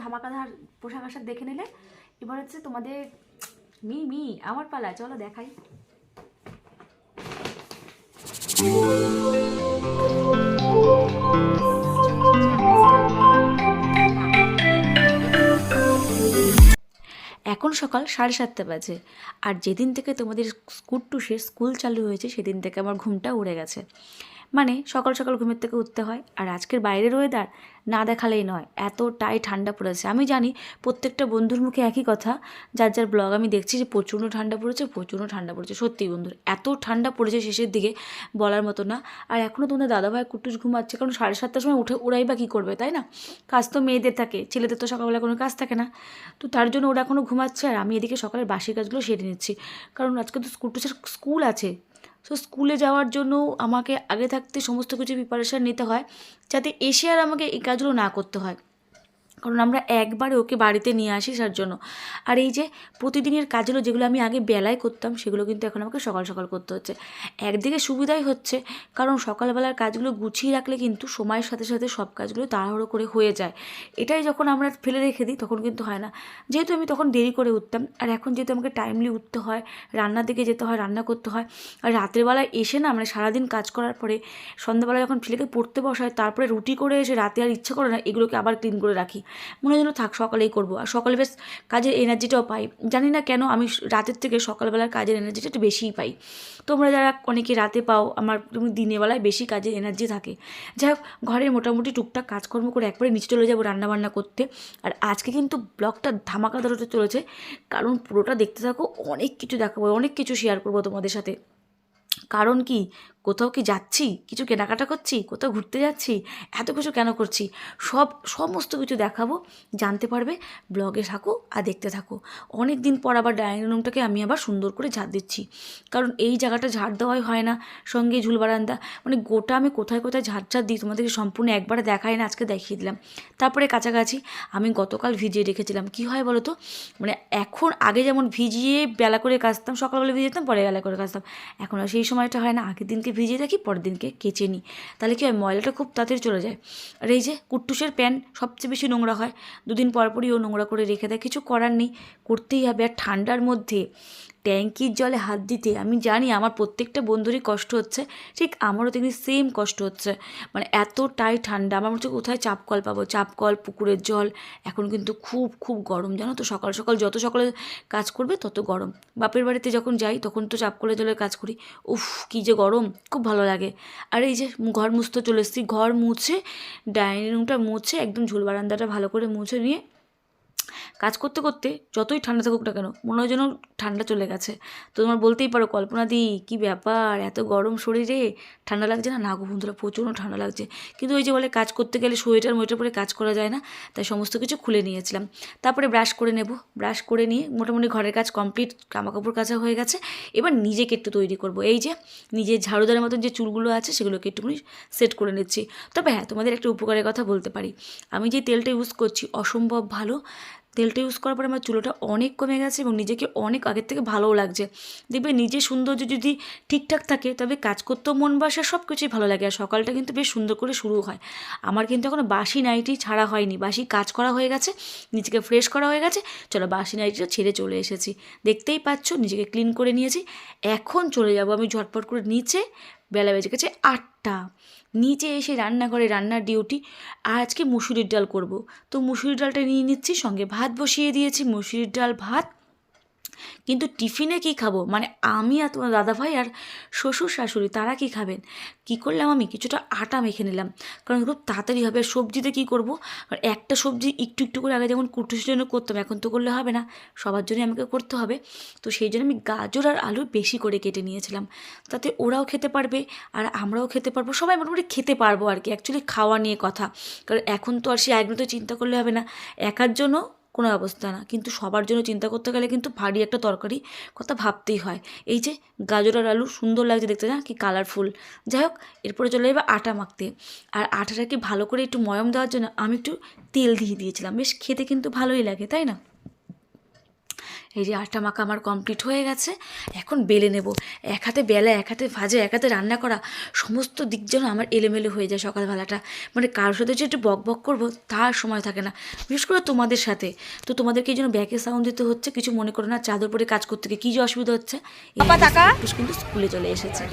ধামাকাধার পোশাক আশাক দেখে নিলে। এবার হচ্ছে তোমাদের, মি মি, আমার পালা, চলো দেখাই। এখন সকাল সাড়ে সাতটা বাজে, আর যেদিন থেকে তোমাদের স্কুল টুসের স্কুল চালু হয়েছে, সেদিন থেকে আমার ঘুমটা উড়ে গেছে। মানে সকাল সকাল ঘুমের থেকে উঠতে হয়। আর আজকের বাইরের ওয়েদার না দেখালেই নয়, এতটাই ঠান্ডা পড়েছে। আমি জানি প্রত্যেকটা বন্ধুর মুখে একই কথা, যার যার ব্লগ আমি দেখছি যে প্রচণ্ড ঠান্ডা পড়েছে, প্রচণ্ড ঠান্ডা পড়েছে। সত্যি বন্ধুর, এত ঠান্ডা পড়েছে শেষের দিকে বলার মতো না। আর এখনও তোমাদের দাদাভাই কুটুস ঘুমাচ্ছে, কারণ সাড়ে সাতটার সময় উঠে ওরাই বা কী করবে, তাই না? কাজ তো মেয়েদের থাকে, ছেলেদের তো সকালবেলা কোনো কাজ থাকে না। তো তার জন্য ওরা এখনও ঘুমাচ্ছে, আর আমি এদিকে সকালের বাসি কাজগুলো সেরে নিচ্ছি। কারণ আজকে তো স্কুল টুসের স্কুল আছে সো স্কুলে যাওয়ার জন্য আমাকে আগে থাকতে সমস্ত কিছু প্রিপারেশান নিতে হয়, যাতে এসে আর আমাকে এই কাজগুলো না করতে হয়। কারণ আমরা একবারে ওকে বাড়িতে নিয়ে আসি তার জন্য। আর এই যে প্রতিদিনের কাজগুলো যেগুলো আমি আগে বেলায় করতাম, সেগুলো কিন্তু এখন আমাকে সকাল সকাল করতে হচ্ছে। একদিকে সুবিধাই হচ্ছে, কারণ সকালবেলার কাজগুলো গুছিয়ে রাখলে কিন্তু সময়ের সাথে সাথে সব কাজগুলো তাড়াহুড়ো করে হয়ে যায়। এটাই যখন আমরা ফেলে রেখে দিই, তখন কিন্তু হয় না। যেহেতু আমি তখন দেরি করে উঠতাম, আর এখন যেহেতু আমাকে টাইমলি উঠতে হয়, রান্নার দিকে যেতে হয়, রান্না করতে হয়, আর রাত্রেবেলায় এসে না মানে সারাদিন কাজ করার পরে সন্ধ্যাবেলা যখন ছেলেকে পড়তে বসায় তারপরে রুটি করে এসে রাতে আর ইচ্ছে করে না এগুলোকে আবার ক্লিন করে রাখি। মনে যেন থাক, সকালেই করব। আর সকালে বেশ কাজের এনার্জিটাও পাই। জানি না কেন আমি রাতের থেকে সকালবেলার কাজের এনার্জিটা একটু বেশিই পাই। তোমরা যারা অনেকে রাতে পাও, আমার তুমি দিনের বেলায় বেশি কাজের এনার্জি থাকে। যাই হোক ঘরের মোটামুটি টুকটাক কাজকর্ম করে একবারে নিচে চলে যাব রান্নাবান্না করতে। আর আজকে কিন্তু ব্লগটা ধামাকাদার হতে চলেছে। কারণ পুরোটা দেখতে থাকো, অনেক কিছু দেখাবো, অনেক কিছু শেয়ার করব তোমাদের সাথে। কারণ কি? কোথাও কি যাচ্ছি? কিছু কেনাকাটা করছি? কোথাও ঘুরতে যাচ্ছি? এত কিছু কেন করছি? সব, সমস্ত কিছু দেখাবো, জানতে পারবে ব্লগে থাকো আর দেখতে থাকো। অনেক দিন পর আবার ডাইনিং রুমটাকে আমি আবার সুন্দর করে ঝাড় দিচ্ছি। কারণ এই জায়গাটা ঝাড় দেওয়াই হয় না, সঙ্গে ঝুল বারান্দা। মানে গোটা আমি কোথায় কোথায় ঝাড় ঝাড় দিই তোমাদেরকে সম্পূর্ণ একবারে দেখাই না, আজকে দেখিয়ে দিলাম। তারপরে কাছাকাছি আমি গতকাল ভিজিয়ে রেখেছিলাম। কি হয় বলো তো? মানে এখন আগে যেমন ভিজিয়ে বেলা করে কাচতাম সকালবেলা ভিজিয়ে যেতাম, পরে বেলা করে কাচতাম এখন আর সেই সময়টা হয় না, আগের দিনকে ভিজিয়ে রাখি, পরের দিনকে কেচে নিই। তাহলে কি হয়, ময়লাটা খুব তাড়াতাড়ি চলে যায়। আর এই যে কুট্টুসের প্যান্ট সবচেয়ে বেশি নোংরা হয়, দুদিন পরপরই ও নোংরা করে রেখে দেয়, কিছু করার নেই, করতেই হবে। আর ঠান্ডার মধ্যে ট্যাঙ্কির জলে হাত দিতে, আমি জানি আমার প্রত্যেকটা বন্ধুরই কষ্ট হচ্ছে, ঠিক আমারও তেমনি সেম কষ্ট হচ্ছে। মানে এতটাই ঠান্ডা, আমার হচ্ছে কোথায় চাপ কল পাবো? চাপ কল পুকুরের জল, এখন কিন্তু খুব খুব গরম, জানো তো? সকাল সকাল যত সকালে কাজ করবে তত গরম। বাপের বাড়িতে যখন যাই, তখন তো চাপ কলের জলের কাজ করি। উফ, কী যে গরম, খুব ভালো লাগে। আর এই যে ঘর মুছতে চলে এসেছি, ঘর মুছে, ডাইনিং রুমটা মুছে, একদম ঝুল বারান্দাটা ভালো করে মুছে নিয়ে কাজ করতে করতে যতই ঠান্ডা থাকুক না কেন, মনে হয় যেন ঠান্ডা চলে গেছে। তো তোমার বলতেই পারো, কল্পনা দি, কী ব্যাপার, এত গরম শরীরে ঠান্ডা লাগছে না? না গো বন্ধুরা, প্রচণ্ড ঠান্ডা লাগছে। কিন্তু ওই যে বলে কাজ করতে গেলে সোয়েটার মোয়েটার পরে কাজ করা যায় না, তাই সমস্ত কিছু খুলে নিয়েছিলাম। তারপরে ব্রাশ করে নেব। ব্রাশ করে নিয়ে মোটামুটি ঘরের কাজ কমপ্লিট কাপড় কাচা হয়ে গেছে। এবার নিজেকে একটু তৈরি করব। এই যে নিজের ঝাড়ুদারের মতন যে চুলগুলো আছে, সেগুলোকে একটুখানি সেট করে নিচ্ছি। তবে হ্যাঁ তোমাদের একটা উপকারের কথা বলতে পারি। আমি যে তেলটা ইউজ করছি, অসম্ভব ভালো। তেলটা ইউজ করার পরে আমার চুলোটা অনেক কমে গেছে এবং নিজেকে অনেক আগের থেকে ভালোও লাগছে। দেখবে নিজে সৌন্দর্য যদি ঠিকঠাক থাকে, তবে কাজ করতেও মন বাসে সব কিছুই ভালো লাগে। আর সকালটা কিন্তু বেশ সুন্দর করে শুরু হয়। আমার কিন্তু এখনও বাসি নাইটি ছাড়া হয়নি। বাসি কাজ করা হয়ে গেছে, নিজেকে ফ্রেশ করা হয়ে গেছে। চলো বাসি নাইটিটা ছেড়ে চলে এসেছি। দেখতেই পাচ্ছ, নিজেকে ক্লিন করে নিয়েছি। এখন চলে যাব আমি ঝটপট করে নিচে, বেলা বেজে গেছে আটটা। নিচে এসে রান্না করে রান্নার ডিউটি, আর আজকে মুসুরির ডাল করব। তো মুসুরির ডালটা নিয়ে নিচ্ছি, সঙ্গে ভাত বসিয়ে দিয়েছি। মুসুরির ডাল ভাত কিন্তু টিফিনে কি খাব? মানে আমি আর তোমার দাদাভাই আর শ্বশুর শাশুড়ি, তারা কি খাবেন? কি করলাম আমি? কিছুটা আটা মেখে নিলাম। কারণ খুব তাড়াতাড়ি হবে। সবজিতে কী করব? আর একটা সবজি একটু একটু করে আগে যেমন কুটুসের জন্য করতাম, এখন তো করলে হবে না। সবার জন্যই আমাকে করতে হবে। তো সেই জন্য আমি গাজর আর আলু বেশি করে কেটে নিয়েছিলাম। তাতে ওরাও খেতে পারবে আর আমরাও খেতে পারব। সবাই মোটামুটি খেতে পারব আর কি। অ্যাকচুয়ালি খাওয়া নিয়ে কথা। কারণ এখন তো আর সে একদিন তো চিন্তা করলে হবে না। একার জন্য কোনো ব্যবস্থা না। কিন্তু সবার জন্য চিন্তা করতে গেলে কিন্তু ভারী একটা তরকারি কথা ভাবতেই হয়। এই যে গাজর আর আলু সুন্দর লাগছে দেখতে না কি কালারফুল যাই হোক, এরপরে চলে যাবে আটা মাখতে। আর আটাটাকে ভালো করে একটু ময়ম দেওয়ার জন্য আমি একটু তেল দিয়ে দিয়েছিলাম। বেশ খেতে কিন্তু ভালোই লাগে, তাই না? এই যে আটা মাখা আমার কমপ্লিট হয়ে গেছে এখন বেলে নেব। এক হাতে বেলা এক হাতে ভাজে এক হাতে রান্না করা সমস্ত দিক যেন আমার এলোমেলো হয়ে যায় সকালবেলাটা। মানে কারোর সাথে যে একটু বক বক করব তার সময় থাকে না। বিশেষ করে তোমাদের সাথে। তো তোমাদেরকে এই জন্য ব্যাকে সাউন্ড দিতে হচ্ছে কিছু মনে করো না চাদর পরে কাজ করতে গিয়ে কী যে অসুবিধা হচ্ছে। কিন্তু স্কুলে চলে এসেছে।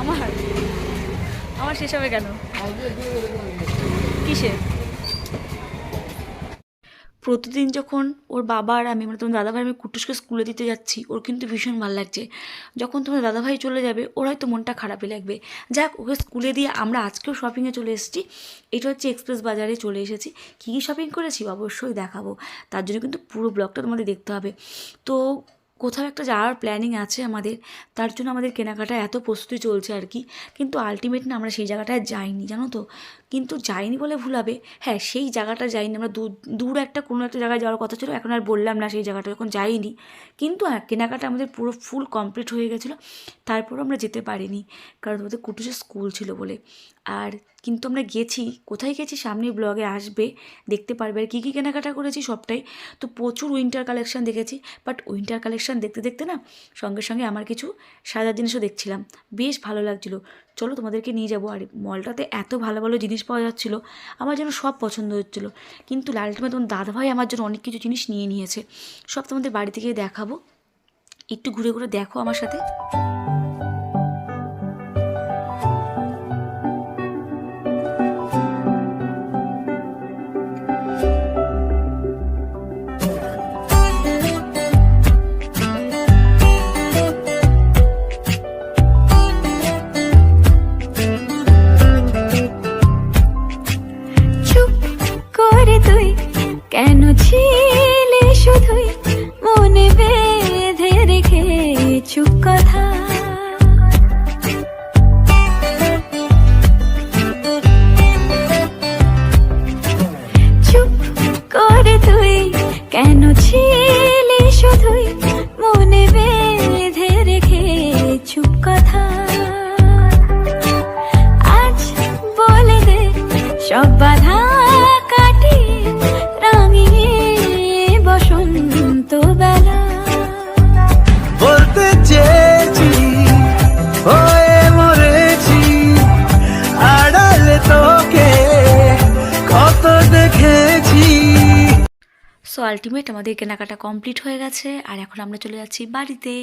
আমার? আমার শেষ হবে কেন? কিসে প্রতিদিন যখন ওর বাবা আর আমি মানে তোমার দাদাভাই, আমি কুটুসকে স্কুলে দিতে যাচ্ছি, ওর কিন্তু ভীষণ ভালো লাগছে। যখন তোমার দাদাভাই চলে যাবে, ওর হয়তো মনটা খারাপই লাগবে। যাক, ওকে স্কুলে দিয়ে আমরা আজকেও শপিংয়ে চলে এসেছি। এটা হচ্ছে এক্সপ্রেস বাজারে চলে এসেছি। কী কী শপিং করেছি? অবশ্যই দেখাবো। তার জন্য কিন্তু পুরো ব্লগটা তোমাদের দেখতে হবে। তো কোথাও একটা যাওয়ার প্ল্যানিং আছে আমাদের, তার জন্য আমাদের কেনাকাটা এত প্রস্তুতি চলছে আর কি। কিন্তু আলটিমেট না আমরা সেই জায়গাটায় যাইনি, জানো তো? কিন্তু যাইনি বলে ভুল হবে। হ্যাঁ সেই জায়গাটা যাইনি, আমরা দূর একটা কোনো একটা জায়গায় যাওয়ার কথা ছিল, এখন আর বললাম না সেই জায়গাটা এখন যাইনি। কিন্তু হ্যাঁ কেনাকাটা আমাদের পুরো ফুল কমপ্লিট হয়ে গেছিল, তারপরও আমরা যেতে পারিনি, কারণ আমাদের কুটুসের স্কুল ছিল বলে। আর কিন্তু আমরা গেছি, কোথায় গেছি সামনের ব্লগে আসবে, দেখতে পারবে আর কী কী কেনাকাটা করেছি সবটাই। তো প্রচুর উইন্টার কালেকশান দেখেছি বাট উইন্টার কালেকশান দেখতে দেখতে না সঙ্গে সঙ্গে আমার কিছু সাজার জিনিসও দেখছিলাম। বেশ ভালো লাগছিল। চলো তোমাদেরকে নিয়ে যাব। আর মলটাতে এত ভালো ভালো জিনিস পাওয়া যাচ্ছিল, আমার যেন সব পছন্দ হচ্ছিল। কিন্তু লালটিমে তোমার দাদাভাই আমার জন্য অনেক কিছু জিনিস নিয়ে নিয়েছে। সব তোমাদের বাড়ি থেকে দেখাবো। একটু ঘুরে ঘুরে দেখো আমার সাথে। আলটিমেট আমাদের কেনাকাটা কমপ্লিট হয়ে গেছে, আর এখন আমরা চলে যাচ্ছি বাড়িতে।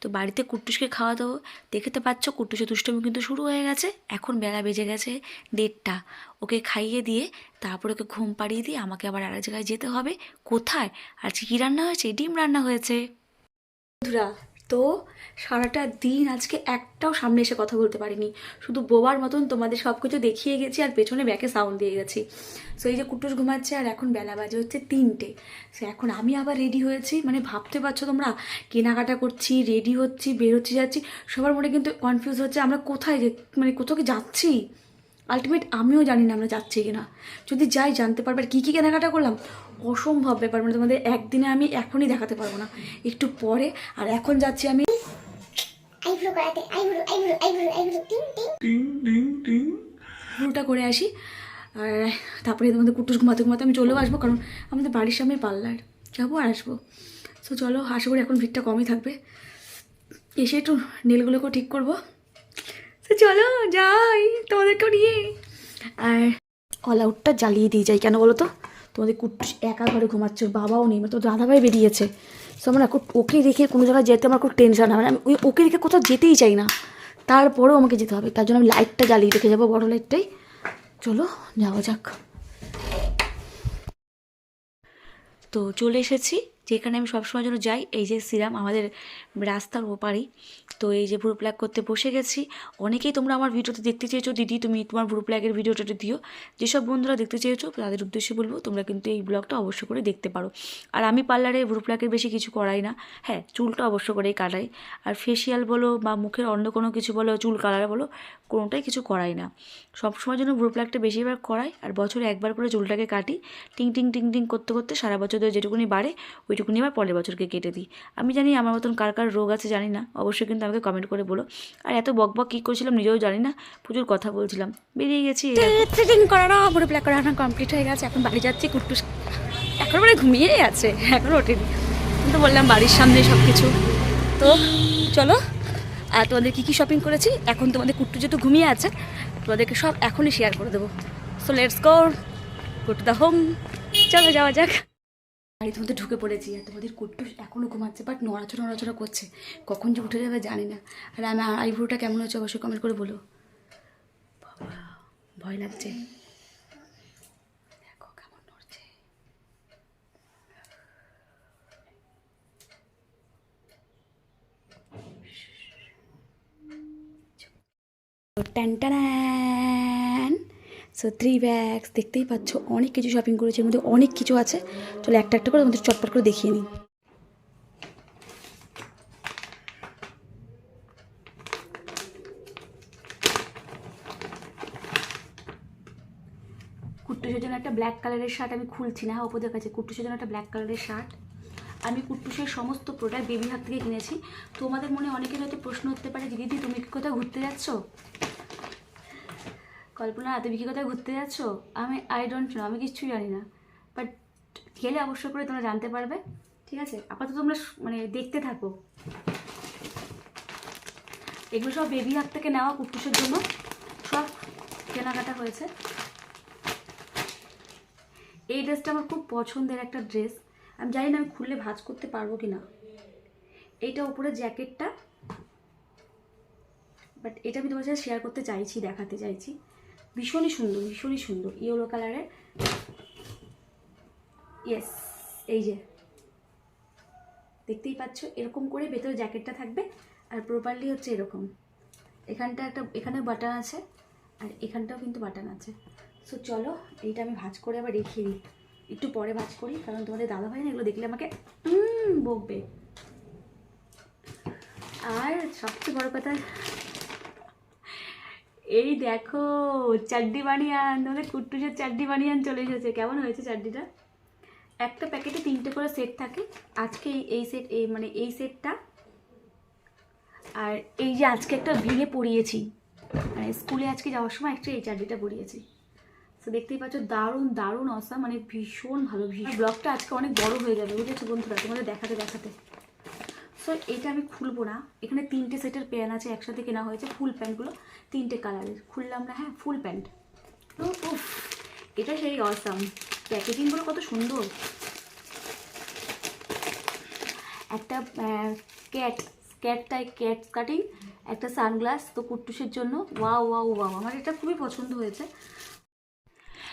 তো বাড়িতে কুট্টুসকে খাওয়া দাও। দেখে তো পাচ্ছ কুট্টুসের দুষ্টমি কিন্তু শুরু হয়ে গেছে। এখন বেলা বেজে গেছে দেড়টা। ওকে খাইয়ে দিয়ে তারপর ওকে ঘুম পাড়িয়ে দিয়ে আমাকে আবার আরেক জায়গায় যেতে হবে। কোথায়? আজকে কী রান্না হয়েছে? ডিম রান্না হয়েছে। বন্ধুরা তো সারাটা দিন আজকে একটাও সামনে এসে কথা বলতে পারিনি। শুধু বোবার মতন তোমাদের সব কিছু দেখিয়ে গেছি আর পেছনে ব্যাকে সাউন্ড দিয়ে গেছি। সো এই যে কুটুস ঘুমাচ্ছে আর এখন বেলা বাজে হচ্ছে তিনটে। সো এখন আমি আবার রেডি হয়েছি। মানে ভাবতে পারছ তোমরা? কেনাকাটা করছি রেডি হচ্ছি, বেরোচ্ছি, যাচ্ছি। সবার মনে কিন্তু কনফিউজ হচ্ছে আমরা কোথায় মানে কোথাও কি যাচ্ছি? আলটিমেট আমিও জানি না আমরা যাচ্ছি কিনা। যদি যাই জানতে পারবে আর কী কী কেনাকাটা করলাম। অসম্ভব ব্যাপার মানে তোমাদের একদিনে আমি এখনই দেখাতে পারব না। একটু পরে আর এখন যাচ্ছি আমি। আইব্রো করাতে আইব্রো আইব্রো আইব্রো আইব্রো টিং টিং। পুরোটা করে আসি। আর তারপরে তোমাদের কুটুস ঘুমাতে ঘুমাতে আমি চলেও আসব কারণ আমাদের বাড়ির সামনে পার্লার। যাব আর আসব। তো চলো আশা করি এখন ভিড়টা কমই থাকবে। এসে একটু নেলগুলোকেও ঠিক করব। তো চলো যাই, তোমাদেরকেও নিয়ে। আর অল আউটটা জ্বালিয়ে দিয়ে যাই, কেন বলো তো? তোমাদের কুটুস একা ঘরে ঘুমাচ্ছ বাবাও নেই মানে তো দাদাভাই বেরিয়েছে। তো আমার এখন ওকে রেখে কোনো জায়গায় যেতে আমার খুব টেনশন হয় মানে আমি ওই- ওকে রেখে কোথাও যেতেই চাই না। তারপরেও আমাকে যেতে হবে, তার জন্য আমি লাইটটা জ্বালিয়ে রেখে যাব, বড় লাইটটাই চলো, যাওয়া যাক। তো চলে এসেছি। যেখানে আমি সবসময় জন্য যাই, এই যে সিরাম আমাদের রাস্তার ওপারেই। তো এই যে ভ্রু প্ল্যাগ করতে বসে গেছি। অনেকেই তোমরা আমার ভিডিওতে দেখতে চেয়েছো, দিদি তুমি তোমার ভ্রু প্ল্যাকের ভিডিওটা দিও। যেসব বন্ধুরা দেখতে চেয়েছো, তাদের উদ্দেশ্যে বলব, তোমরা কিন্তু এই ব্লগটা অবশ্য করে দেখতে পারো। আর আমি পার্লারে ভ্রু প্ল্যাকের বেশি কিছু করাই না। হ্যাঁ চুলটা অবশ্য করেই কাটাই। আর ফেসিয়াল বলো বা মুখের অন্য কোনো কিছু বলো, চুল কালার বলো, কোনোটাই কিছু করাই না। সবসময় জন্য ভ্রু প্ল্যাগটা বেশিরভাগ করাই, আর বছরে একবার করে চুলটাকে কাটি। টিং টিং টিং টিং করতে করতে সারা বছর ধরে যেটুকুনি বাড়ে ওইটুকুনি আবার পরের বছরকে কেটে দিই। আমি জানি আমার মতন কার কার রোগ আছে, জানি না। অবশ্যই কিন্তু আমাকে কমেন্ট করে বলো। আর এত বক বক কী করছিলাম নিজেও জানি না। প্রচুর কথা বলছিলাম। বেরিয়ে গেছি। কমপ্লিট হয়ে গেছে। এখন বাড়ি যাচ্ছি কুট্টুস এখন মানে ঘুমিয়েই আছে, এখন ওঠেনি। কিন্তু বললাম বাড়ির সামনে সব কিছু তো চলো আর তোমাদের কী কী শপিং করেছি? এখন তোমাদের কুট্টু যেহেতু ঘুমিয়ে আছে, তোমাদেরকে সব এখনই শেয়ার করে দেবো। So let's go go to the home চলো, যাওয়া যাক। বাড়ির মধ্যে ঢুকে পড়েছি আর তোমাদের কুট্টু এখনও ঘুমাচ্ছে বাট নড়াচড়া নড়াচড়া করছে। কখন যে উঠে যাবে জানি না। আর আমি আইব্রোটা কেমন হচ্ছে অবশ্যই কমেন্ট করে বলো। বাবা, ভয় লাগছে। দেখো কেমন সো থ্রি ব্যাগস দেখতেই পাচ্ছ, অনেক কিছু শপিং করেছি, এর মধ্যে অনেক কিছু আছে। চলো একটা একটা করে তোমাদের চটপট করে দেখিয়ে নিই। কুট্টুসের জন্য একটা ব্ল্যাক কালারের শার্ট আমি খুলছি না ওপদের কাছে। কুট্টুসের জন্য একটা ব্ল্যাক কালারের শার্ট আমি কুট্টুসের সমস্ত প্রোডাক্ট বেবি হাত থেকে কিনেছি। তোমাদের মনে অনেকের হয়তো প্রশ্ন উঠতে পারে, দিদি, তুমি কি কোথাও ঘুরতে যাচ্ছ? কল্পনা, তুমি কি কোথাও ঘুরতে যাচ্ছ? আমি আই ডোন্ট নো আমি কিচ্ছু জানি না। বাট গেলে অবশ্য করে তোমরা জানতে পারবে। ঠিক আছে? আপাতত তোমরা মানে দেখতে থাকো। এগুলো সব বেবি হাত থেকে নেওয়া কুট্টুসের জন্য। সব কেনাকাটা হয়েছে। এই ড্রেসটা আমার খুব পছন্দের একটা ড্রেস। আমি জানি না আমি খুললে ভাজ করতে পারব কি না এইটা উপরে জ্যাকেটটা। বাট এটা আমি তোমার সাথে শেয়ার করতে চাইছি, দেখাতে চাইছি। ভীষণই সুন্দর ভীষণই সুন্দর। ইয়েলো কালারের ইয়েস এই যে। দেখতেই পাচ্ছ, এরকম করে ভেতরে জ্যাকেটটা থাকবে আর প্রপারলি হচ্ছে এরকম। এখানটা একটা, এখানে বাটন আছে আর এখানটাও কিন্তু বাটন আছে। সো চলো, এইটা আমি ভাজ করে আবার রেখে দিই। একটু পরে ভাজ করি, কারণ তোমাদের দাদা ভাই না এগুলো দেখলে আমাকে বকবে। আর সবচেয়ে বড় কথা এই দেখো চাড্ডি বানিয়ান তোমাদের কুট্টুসের চাড্ডি বানিয়ান চলে এসেছে। কেমন হয়েছে চাড্ডিটা? একটা প্যাকেটে তিনটে করে সেট থাকে। আজকে এই- সেট এই মানে এই সেটটা। আর এই যে আজকে একটা ভেঙে পড়িয়েছি। মানে স্কুলে আজকে যাওয়ার সময় একটা এই চাড্ডিটা পরিয়েছি তো দেখতেই পাচ্ছ, দারুণ দারুণ অসা মানে ভীষণ ভালো। ভীষণ ব্লগটা আজকে অনেক বড় হয়ে যাবে, বুঝেছ বন্ধুরা? তোমাদের দেখাতে দেখাতে। সো এটা আমি খুলবো না। এখানে তিনটে সেটের প্যান্ট আছে, একসাথে কেনা হয়েছে, ফুল প্যান্টগুলো তিনটে কালারের খুললাম না হ্যাঁ ফুল প্যান্ট তো উফ, এটা সেই অসাম প্যাকেজিংগুলো কত সুন্দর। একটা cat cat tie cat cutting একটা সানগ্লাস তো কুট্টুসের জন্য। ওয়াও ওয়াও ওয়াও আমার এটা খুবই পছন্দ হয়েছে।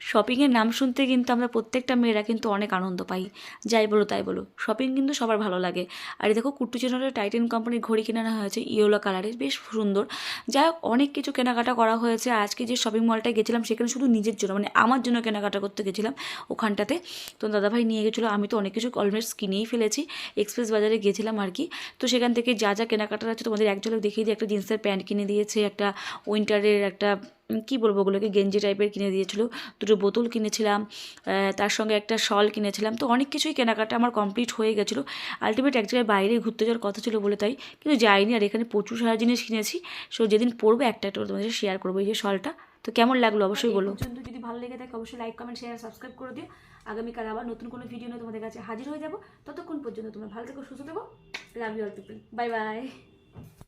শপিংয়ের নাম শুনতে কিন্তু আমরা প্রত্যেকটা মেয়েরা কিন্তু অনেক আনন্দ পাই। যাই বলো, তাই বলো। শপিং কিন্তু সবার ভালো লাগে। আর দেখো, কুট্টু চ্যানেলের টাইটেন কোম্পানির ঘড়ি কেনানো হয়েছে ইয়েলো কালারের বেশ সুন্দর। যাই হোক, অনেক কিছু কেনাকাটা করা হয়েছে। আজকে যে শপিং মলটায় গেছিলাম, সেখানে শুধু নিজের জন্য মানে আমার জন্য কেনাকাটা করতে গেছিলাম ওখানটাতে। তো দাদাভাই নিয়ে গেছিল, আমি তো অনেক কিছু অলমোস্ট কিনেই ফেলেছি। এক্সপ্রেস বাজারে গেছিলাম আর কি। তো সেখান থেকে যা যা কেনাকাটা আছে, তোমাদের এক ঝলক দেখিয়ে দিয়ে একটা জিন্সের প্যান্ট কিনে দিয়েছে, একটা উইন্টারের একটা কী বলব ওগুলোকে গেঞ্জি টাইপের কিনে দিয়েছিল। দুটো বোতল কিনেছিলাম তার সঙ্গে একটা শল কিনেছিলাম। তো অনেক কিছুই কেনাকাটা আমার কমপ্লিট হয়ে গেছিল। আলটিমেট এক জায়গায় বাইরে ঘুরতে যাওয়ার কথা ছিল বলে তাই কিন্তু যাইনি। আর এখানে প্রচুর সারা জিনিস কিনেছি। সো যেদিন পড়ব একটা একটা তোমাদের শেয়ার করব এই যে শলটা। তো কেমন লাগল? অবশ্যই বলো। পর্যন্ত যদি ভালো লেগে থাকে অবশ্যই লাইক কমেন্ট শেয়ার সাবস্ক্রাইব করে দিও। আগামীকাল আবার নতুন কোনো ভিডিও নিয়ে তোমাদের কাছে হাজির হয়ে যাব। ততক্ষণ পর্যন্ত তোমরা ভালো থেকো সুস্থ থেকো। Love you all people bye bye